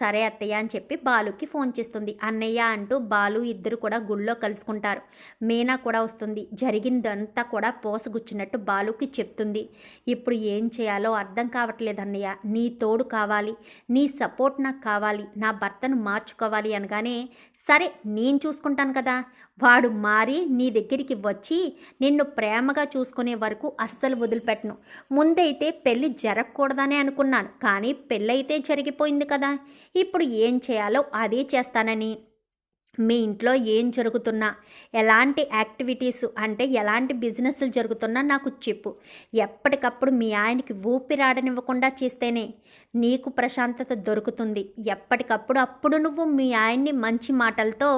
సరే అత్తయ్య అని చెప్పి బాలుకి ఫోన్ చేస్తుంది. అన్నయ్య అంటూ బాలు ఇద్దరు కూడా గుళ్ళో కలుసుకుంటారు. మీనా కూడా వస్తుంది. జరిగిందంతా కూడా పోసగుచ్చినట్టు బాలుకి చెప్తుంది. ఇప్పుడు ఏం చేయాలో అర్థం కావట్లేదు అన్నయ్య. నీ తోడు కావాలి. నీ సపోర్ట్ నాకు కావాలి. నా భర్తను మార్చుకోవాలి అనగానే సరే నేను చూసుకుంటాను కదా. వాడు మారి నీ దగ్గరికి వచ్చి నిన్ను ప్రేమగా చూసుకునే వరకు అస్సలు వదిలిపెట్టను. ముందైతే పెళ్ళి జరగకూడదనే అనుకున్నాను. కానీ పెళ్ళైతే జరిగిపోయింది కదా. ఇప్పుడు ఏం చేయాలో అదే చేస్తానని. మీ ఇంట్లో ఏం జరుగుతున్నా ఎలాంటి యాక్టివిటీస్ అంటే ఎలాంటి బిజినెస్లు జరుగుతున్నా నాకు చెప్పు. ఎప్పటికప్పుడు మీ ఆయనకి ఊపిరాడనివ్వకుండా చేస్తేనే నీకు ప్రశాంతత దొరుకుతుంది. ఎప్పటికప్పుడు అప్పుడు నువ్వు మీ ఆయన్ని మంచి మాటలతో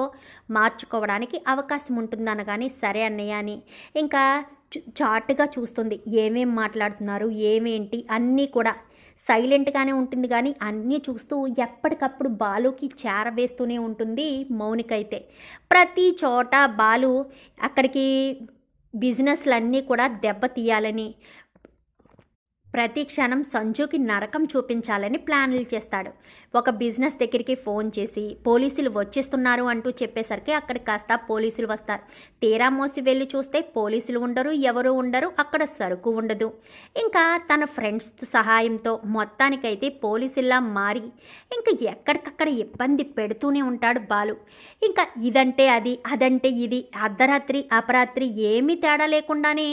మార్చుకోవడానికి అవకాశం ఉంటుందనగానే సరే అన్నయ్య అని. ఇంకా చాటుగా చూస్తుంది. ఏమేం మాట్లాడుతున్నారు ఏమేంటి అన్నీ కూడా సైలెంట్గానే ఉంటుంది కానీ అన్నీ చూస్తూ ఎప్పటికప్పుడు బాలుకి చేరవేస్తూనే ఉంటుంది మౌనిక అయితే ప్రతి చోట బాలు అక్కడికి బిజినెస్లన్నీ కూడా దెబ్బతీయాలని ప్రతి క్షణం సంజుకి నరకం చూపించాలని ప్లాన్లు చేస్తాడు. ఒక బిజినెస్ దగ్గరికి ఫోన్ చేసి పోలీసులు వచ్చేస్తున్నారు అంటూ చెప్పేసరికి అక్కడ కాస్త పోలీసులు వస్తారు. తీరా మోసి వెళ్ళి చూస్తే పోలీసులు ఉండరు ఎవరు ఉండరు అక్కడ సరుకు ఉండదు. ఇంకా తన ఫ్రెండ్స్ సహాయంతో మొత్తానికైతే పోలీసుల్లా మారి ఇంకా ఎక్కడికక్కడ ఇబ్బంది పెడుతూనే ఉంటాడు బాలు. ఇంకా ఇదంటే అది అదంటే ఇది అర్ధరాత్రి అపరాత్రి ఏమీ తేడా లేకుండానే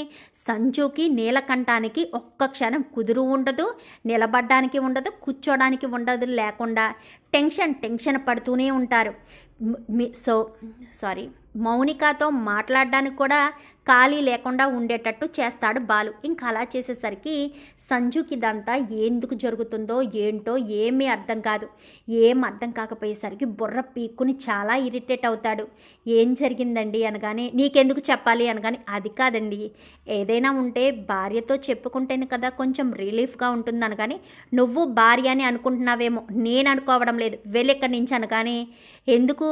సంజుకి నీలకంఠానికి ఒక్క క్షణం కుదురు ఉండదు నిలబడ్డానికి ఉండదు కూర్చోడానికి ఉండదు లేకుండా టెన్షన్ టెన్షన్ పడుతూనే ఉంటారు. మీ- సో సారీ మౌనికతో మాట్లాడడానికి కూడా ఖాళీ లేకుండా ఉండేటట్టు చేస్తాడు బాలు. ఇంకా అలా చేసేసరికి సంజుకి ఇదంతా ఎందుకు జరుగుతుందో ఏంటో ఏమీ అర్థం కాదు. ఏం అర్థం కాకపోయేసరికి బుర్ర పీక్కుని చాలా ఇరిటేట్ అవుతాడు. ఏం జరిగిందండి అనగానే నీకెందుకు చెప్పాలి? అనగానే అది కాదండి. ఏదైనా ఉంటే భార్యతో చెప్పుకుంటేనే కదా కొంచెం రిలీఫ్గా ఉంటుంది అనగానే నువ్వు భార్య అని అనుకుంటున్నావేమో నేను అనుకోవడం లేదు. వెళ్ళెక్కడి నుంచి అనగానే ఎందుకు?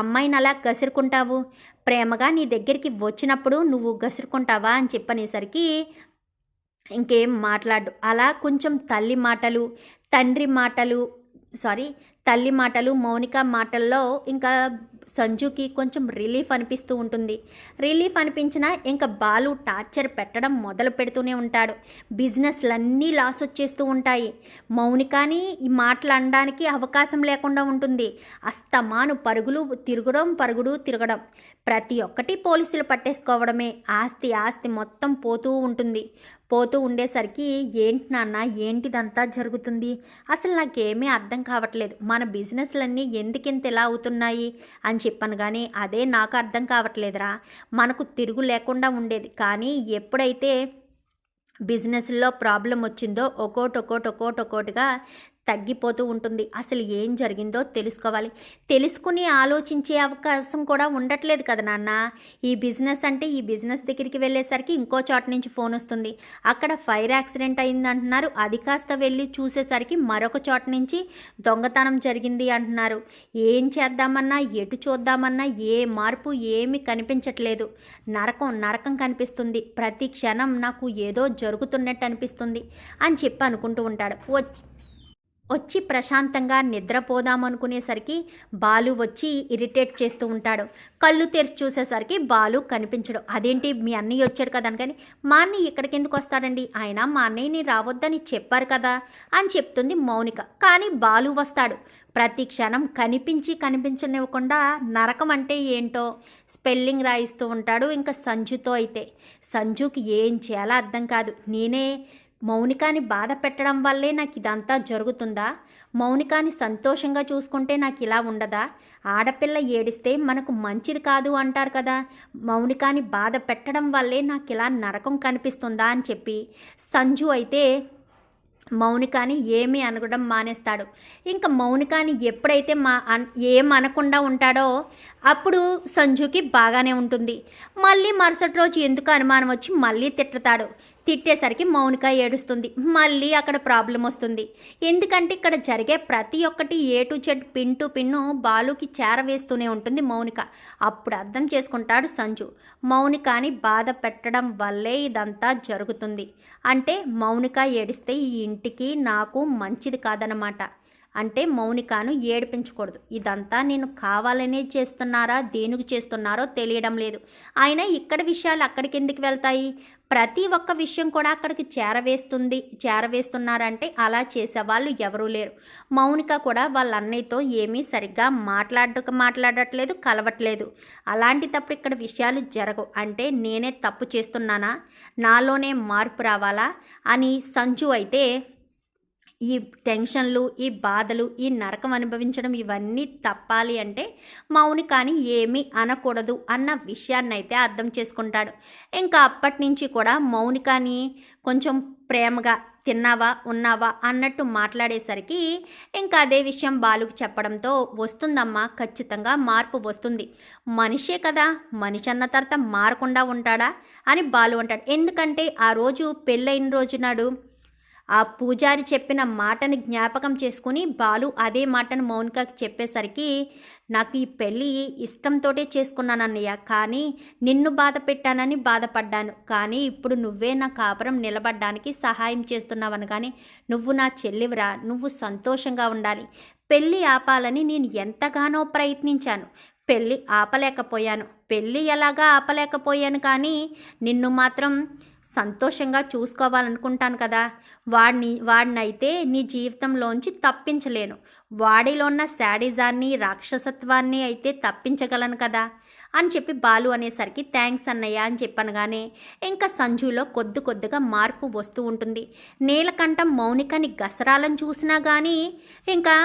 అమ్మాయిని అలా కసురుకుంటావు? ప్రేమగా నీ దగ్గరికి వచ్చినప్పుడు నువ్వు గసురుకుంటావా అని చెప్పనేసరికి ఇంకేం మాట్లాడు. అలా కొంచెం తల్లి మాటలు తండ్రి మాటలు సారీ తల్లి మాటలు మౌనిక మాటల్లో ఇంకా సంజుకి కొంచెం రిలీఫ్ అనిపిస్తూ ఉంటుంది. రిలీఫ్ అనిపించినా ఇంకా బాలు టార్చర్ పెట్టడం మొదలు పెడుతూనే ఉంటాడు. బిజినెస్లన్నీ లాస్ వచ్చేస్తూ ఉంటాయి. మౌనికాని ఈ మాటలు అనడానికి అవకాశం లేకుండా ఉంటుంది. అస్తమాను పరుగులు తిరగడం పరుగుడు తిరగడం. ప్రతి ఒక్కటి పోలీసులు పట్టేసుకోవడమే. ఆస్తి ఆస్తి మొత్తం పోతూ ఉంటుంది. పోతూ ఉండేసరికి ఏంటి నాన్న ఏంటిదంతా జరుగుతుంది? అసలు నాకేమీ అర్థం కావట్లేదు. మన బిజినెస్లన్నీ ఎందుకింత ఇలా అవుతున్నాయి? అని చెప్పాను కానీ అదే నాకు అర్థం కావట్లేదురా. మనకు తిరుగు లేకుండా ఉండేది. కానీ ఎప్పుడైతే బిజినెస్లో ప్రాబ్లం వచ్చిందో ఒక్కోటి ఒక్కోటి ఒక్కోటి ఒక్కోటిగా తగ్గిపోతూ ఉంటుంది. అసలు ఏం జరిగిందో తెలుసుకోవాలి. తెలుసుకుని ఆలోచించే అవకాశం కూడా ఉండట్లేదు కదా నాన్న. ఈ బిజినెస్ అంటే ఈ బిజినెస్ దగ్గరికి వెళ్ళేసరికి ఇంకో చోట నుంచి ఫోన్ వస్తుంది. అక్కడ ఫైర్ యాక్సిడెంట్ అయింది అంటున్నారు అది కాస్త వెళ్ళి చూసేసరికి మరొక చోట నుంచి దొంగతనం జరిగింది అంటున్నారు. ఏం చేద్దామన్నా ఎటు చూద్దామన్నా ఏ మార్పు ఏమి కనిపించట్లేదు. నరకం నరకం కనిపిస్తుంది. ప్రతి క్షణం నాకు ఏదో జరుగుతున్నట్టు అనిపిస్తుంది అని చెప్పి అనుకుంటూ ఉంటాడు. వచ్చి ప్రశాంతంగా నిద్రపోదామనుకునేసరికి బాలు వచ్చి ఇరిటేట్ చేస్తూ ఉంటాడు. కళ్ళు తెరిచి చూసేసరికి బాలు కనిపించడు. అదేంటి? మీ అన్నయ్య వచ్చాడు కదా అనగాని మా అన్నయ్య ఇక్కడికి ఎందుకు వస్తాడండి? ఆయన మా అన్నయ్యని రావద్దని చెప్పారు కదా అని చెప్తుంది మౌనిక. కానీ బాలు వస్తాడు. ప్రతి క్షణం కనిపించి కనిపించనివ్వకుండా నరకం అంటే ఏంటో స్పెల్లింగ్ రాయిస్తూ ఉంటాడు. ఇంకా సంజుతో అయితే సంజుకి ఏం చేయాలో అర్థం కాదు. నేనే మౌనికాని బాధ పెట్టడం వల్లే నాకు ఇదంతా జరుగుతుందా? మౌనికాని సంతోషంగా చూసుకుంటే నాకు ఇలా ఉండదా? ఆడపిల్ల ఏడిస్తే మనకు మంచిది కాదు అంటారు కదా. మౌనికాని బాధ పెట్టడం వల్లే నాకు ఇలా నరకం కనిపిస్తుందా అని చెప్పి సంజు అయితే మౌనికాని ఏమీ అనగడం మానేస్తాడు. ఇంకా మౌనికాని ఎప్పుడైతే మా అన్- ఏం అనకుండా ఉంటాడో అప్పుడు సంజుకి బాగానే ఉంటుంది. మళ్ళీ మరుసటి రోజు ఎందుకు అనుమానం వచ్చి మళ్ళీ తిట్టుతాడు. తిట్టేసరికి మౌనిక ఏడుస్తుంది. మళ్ళీ అక్కడ ప్రాబ్లం వస్తుంది. ఎందుకంటే ఇక్కడ జరిగే ప్రతి ఒక్కటి A to Z pin to pin బాలుకి చేరవేస్తూనే ఉంటుంది మౌనిక. అప్పుడు అర్థం చేసుకుంటాడు సంజు. మౌనికాని బాధ పెట్టడం వల్లే ఇదంతా జరుగుతుంది. అంటే మౌనిక ఏడిస్తే ఈ ఇంటికి నాకు మంచిది కాదనమాట అంటే మౌనికాను ఏడిపించకూడదు. ఇదంతా నేను కావాలనే చేస్తున్నారా దేనికి చేస్తున్నారో తెలియడం లేదు. అయినా ఇక్కడ విషయాలు అక్కడికి ఎందుకు వెళ్తాయి? ప్రతి ఒక్క విషయం కూడా అక్కడికి చేరవేస్తుంది చేరవేస్తున్నారంటే అలా చేసేవాళ్ళు ఎవరూ లేరు. మౌనిక కూడా వాళ్ళ అన్నయ్యతో ఏమీ సరిగ్గా మాట్లాడక మాట్లాడట్లేదు కలవట్లేదు. అలాంటి తప్పుడు ఇక్కడ విషయాలు జరగవు. అంటే నేనే తప్పు చేస్తున్నానా? నాలోనే మార్పు రావాలా? అని సంజు అయితే ఈ టెన్షన్లు ఈ బాధలు ఈ నరకం అనుభవించడం ఇవన్నీ తప్పాలి అంటే మౌని కానీ ఏమీ అనకూడదు అన్న విషయాన్ని అయితే అర్థం చేసుకుంటాడు. ఇంకా అప్పటి నుంచి కూడా మౌనికాని కొంచెం ప్రేమగా తిన్నావా ఉన్నావా అన్నట్టు మాట్లాడేసరికి ఇంకా అదే విషయం బాలుకి చెప్పడంతో వస్తుందమ్మా ఖచ్చితంగా మార్పు వస్తుంది. మనిషే కదా మనిషి అన్న తర్వాత మారకుండా ఉంటాడా అని బాలు అంటాడు. ఎందుకంటే ఆ రోజు పెళ్ళైన రోజు నాడు ఆ పూజారి చెప్పిన మాటని జ్ఞాపకం చేసుకుని బాలు అదే మాటను మౌనికకి చెప్పేసరికి నాకు ఈ పెళ్ళి ఇష్టంతోటే చేసుకున్నానన్నయ్య. కానీ నిన్ను బాధ పెట్టానని బాధపడ్డాను. కానీ ఇప్పుడు నువ్వే నా కాపురం నిలబడ్డానికి సహాయం చేస్తున్నావను కానీ నువ్వు నా చెల్లివిరా. నువ్వు సంతోషంగా ఉండాలి. పెళ్ళి ఆపాలని నేను ఎంతగానో ప్రయత్నించాను. పెళ్ళి ఆపలేకపోయాను. పెళ్ళి ఎలాగా ఆపలేకపోయాను కానీ నిన్ను మాత్రం సంతోషంగా చూసుకోవాలనుకుంటాను కదా. వాడిని వాడినైతే నీ జీవితంలోంచి తప్పించలేను. వాడిలో ఉన్న శాడిజాన్ని రాక్షసత్వాన్ని అయితే తప్పించగలను కదా. అని చెప్పి బాలు అనేసరికి థ్యాంక్స్ అన్నయ్య అని చెప్పనగానే ఇంకా సంజులో కొద్ది కొద్దిగా మార్పు వస్తూ ఉంటుంది. నీలకంఠం మౌనికని గసరాలను చూసినా కానీ ఇంకా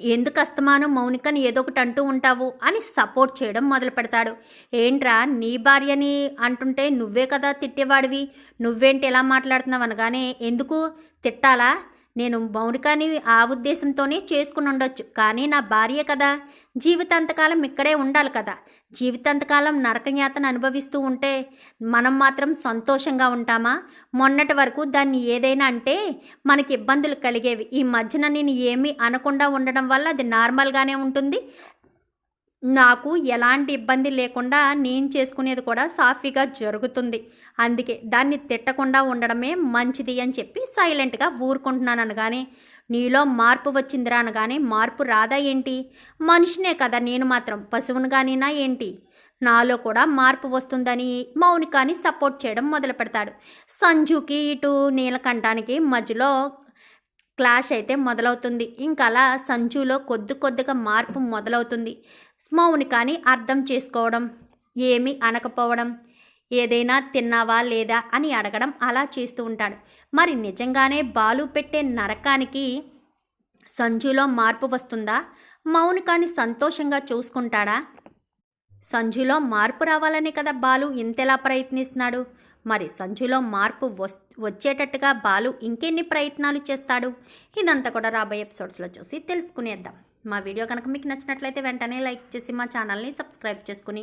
ఎందుకు అస్తమానం మౌనికని ఏదో ఒకటి అంటూ ఉంటావు అని సపోర్ట్ చేయడం మొదలు పెడతాడు. ఏంట్రా నీ భార్యని అంటుంటే నువ్వే కదా తిట్టేవాడివి? నువ్వేంటి ఎలా మాట్లాడుతున్నావు అనగానే ఎందుకు? తిట్టాలా? నేను మౌనికాని ఆ ఉద్దేశంతోనే చేసుకుని ఉండొచ్చు కానీ నా భార్య కదా. జీవితాంతకాలం ఇక్కడే ఉండాలి కదా. జీవితాంతకాలం నరకయాతను అనుభవిస్తూ ఉంటే మనం మాత్రం సంతోషంగా ఉంటామా? మొన్నటి వరకు దాన్ని ఏదైనా అంటే మనకి ఇబ్బందులు కలిగేవి. ఈ మధ్యన నేను ఏమీ అనకుండా ఉండడం వల్ల అది నార్మల్గానే ఉంటుంది. నాకు ఎలాంటి ఇబ్బంది లేకుండా నేను చేసుకునేది కూడా సాఫీగా జరుగుతుంది. అందుకే దాన్ని తిట్టకుండా ఉండడమే మంచిది అని చెప్పి సైలెంట్గా ఊరుకుంటున్నాను అనగానే నీలో మార్పు వచ్చిందిరా అనగానే మార్పు రాదా ఏంటి? మనిషినే కదా నేను మాత్రం పశువునుగానేనా ఏంటి? నాలో కూడా మార్పు వస్తుందని మౌనికాని సపోర్ట్ చేయడం మొదలు పెడతాడు. సంజుకి ఇటు నీలకంఠానికి మధ్యలో క్లాష్ అయితే మొదలవుతుంది. ఇంకా అలా సంజులో కొద్ది కొద్దిగా మార్పు మొదలవుతుంది. మౌనికాని అర్థం చేసుకోవడం ఏమీ అనకపోవడం ఏదైనా తిన్నావా లేదా అని అడగడం అలా చేస్తూ ఉంటాడు. మరి నిజంగానే బాలు పెట్టే నరకానికి సంజులో మార్పు వస్తుందా? మౌనికాని సంతోషంగా చూసుకుంటాడా? సంజులో మార్పు రావాలనే కదా బాలు ఇంతెలా ప్రయత్నిస్తున్నాడు. మరి సంజులో మార్పు వస్ వచ్చేటట్టుగా బాలు ఇంకెన్ని ప్రయత్నాలు చేస్తాడు? ఇదంతా కూడా రాబోయే ఎపిసోడ్స్లో చూసి తెలుసుకునేద్దాం. మా వీడియో కనుక మీకు నచ్చినట్లయితే వెంటనే లైక్ చేసి మా ఛానల్ని సబ్స్క్రైబ్ చేసుకుని